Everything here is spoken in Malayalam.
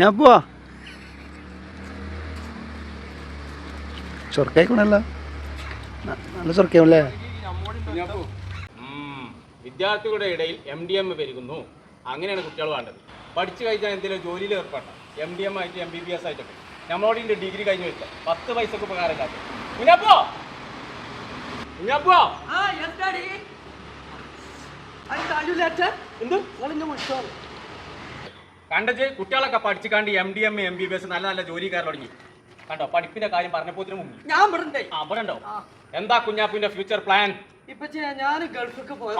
ഞാൻ പോവാ. ചൊറക്കായിക്കോണല്ലോ. നല്ല ചൊറക്കാവല്ലേ. വിദ്യാർത്ഥികളുടെ ഇടയിൽ എം ഡി എം പെരുകുന്നു. അങ്ങനെയാണ് കുട്ടികൾ വേണ്ടത്. പഠിച്ചു കഴിഞ്ഞാൽ എന്തെങ്കിലും ജോലിയിൽ ഏർപ്പെടണം. എം ഡി എം ആയിട്ട് എം ബി ബി എസ് ആയിട്ടൊക്കെ നമ്മളോട് ഇതിന്റെ ഡിഗ്രി കഴിഞ്ഞു വെച്ച പത്ത് പൈസക്ക് ഉപകാരമില്ലാത്ത. കുഞ്ഞപ്പോ Ah. എന്ത്? the motor. കണ്ടത് കുട്ടികളൊക്കെ പഠിച്ചു കണ്ട് M D M M B B S നല്ല നല്ല ജോലി കയറി തുടങ്ങി. കണ്ടോ? പഠിപ്പിന്റെ കാര്യം പറഞ്ഞപ്പോത്തിന് അവിടെണ്ടോ ഞാൻ ആ ഉണ്ടോ എന്താ കുഞ്ഞാപ്പിന്റെ ഫ്യൂച്ചർ പ്ലാൻ ഇപ്പൊ ഞാൻ ഗൾഫിലേക്ക് പോയി